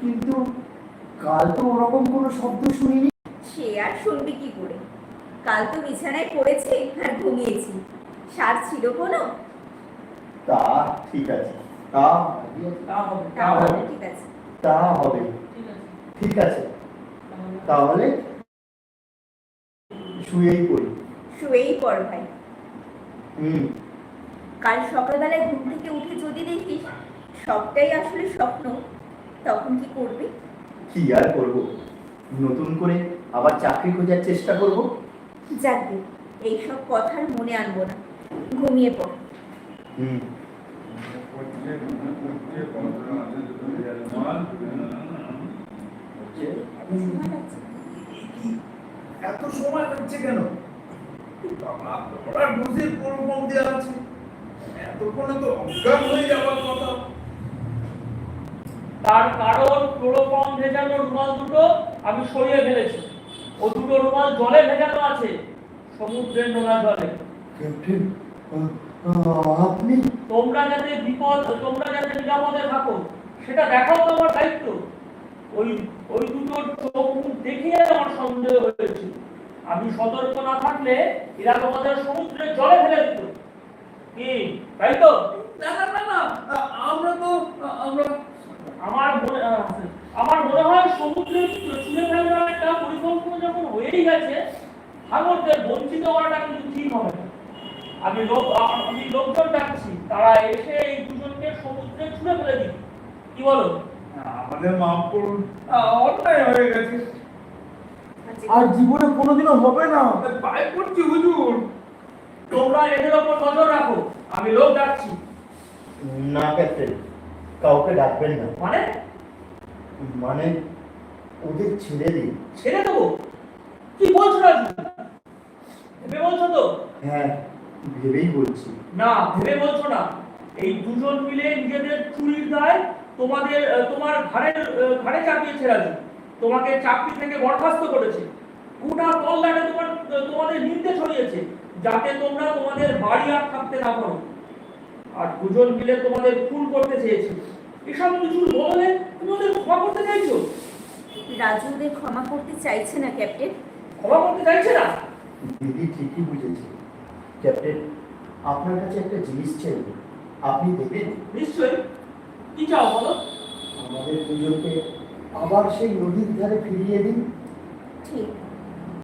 কিন্তু কাল তো ওরকম কোনো শব্দ শুনিনি। সে আর শুনবি কি করে? কাল তো বিছানায় পড়েছি আর ঘুমিয়েছি। সার ছিল কোনো? তা ঠিক আছে। তা তা হবে তা হবে ঠিক আছে। তা হবে। ঠিক আছে। ঠিক আছে। তাহলে- তাহলে শুয়েই পড়ি। শুয়েই পড় ভাই। হুম। কাল সকালবেলায় ঘুম থেকে উঠে যদি দেখিস সবটাই আসলে স্বপ্ন। তখন কি করবি? কি আর করব? নতুন করে আবার চাকরি খোঁজার চেষ্টা করব? যাকবে এইসব কথার মনে আনব না। ঘুমিয়ে পড়। হুম। এত সময় লাগছে কেন? বাবা ওরা বুঝে প্রোগ্রাম দেওয়া আছে। এতক্ষণে তো অজ্ঞান হয়ে যাওয়ার কথা। তার কারণ ক্লোরোফর্ম ভেজানো রুমাল দুটো আমি সরিয়ে ফেলেছি। ও দুটো রুমাল জলে ভেজানো আছে। সমুদ্রের নোনা জলে। আপনি? তোমরা যাতে বিপদ তোমরা যাতে নিরাপদে থাকো সেটা দেখাও তো আমার দায়িত্ব। ওই ওই দুটোর চোখ মুখ দেখিয়ে আমার সন্দেহ হয়েছে। আমি সতর্ক না থাকলে এরা তোমাদের সমুদ্রের জলে ফেলে দিত। কি তাই তো? না না না না আ- আমরা তো আ- আমরা আমার মনে আমার মনে হয় সমুদ্রে ছুঁড়ে ফেলার একটা পরিকল্পনা যখন হয়েই গেছে ভাগবতদের বঞ্চিত করাটা কিন্তু ঠিক হবে না। আমি লোক আমি লোকজন ডাকছি তারা এসে এই দুজনকে সমুদ্রে ছুঁড়ে ফেলে দিই কি বলো? আমাদের মাফ করুন। অন্যায় হয়ে গেছে। আর জীবনে কোনোদিনও হবে না। পায়ে পড়ছি হুজুর। তোমরা এদের ওপর নজর রাখো। আমি লোক ডাকছি। না ক্যাপ্টেন। কাউকে ডাকবেন না। মানে? মানে ওদের ছেড়ে দিন ছেড়ে দেবো? কি বলছো রাজু ভেবে বলছো তো? হ্যাঁ ভেবেই বলছি। না ভেবে বলছো না। এই দুজন মিলে নিজেদের চুরির দায় তোমাদের তোমার ঘাড়ে ঘাড়ে চাপিয়েছে রাজু। তোমাকে চাকরি থেকে বরখাস্ত করেছে। গোটা তল্লাটে তোমার তোমাদের নিন্দে ছড়িয়েছে যাতে তোমরা তোমাদের বাড়ি আর থাকতে না পারো। আর দুজন মিলে তোমাদের খুন করতে চেয়েছে। এসব কিছু ওদের ক্ষমা করতে চাইছো? রাজু ওদের ক্ষমা করতে চাইছে না ক্যাপ্টেন। ক্ষমা করতে চাইছে না? দিদি ঠিকই বুঝেছে। ক্যাপ্টেন আপনার কাছে একটা জিনিস চাই। আপনি দেবেন? নিশ্চয়ই। কি চাও বলো? আমাদের দুজনকে আবার সেই নদীর ধারে ফিরিয়ে দিন। ঠিক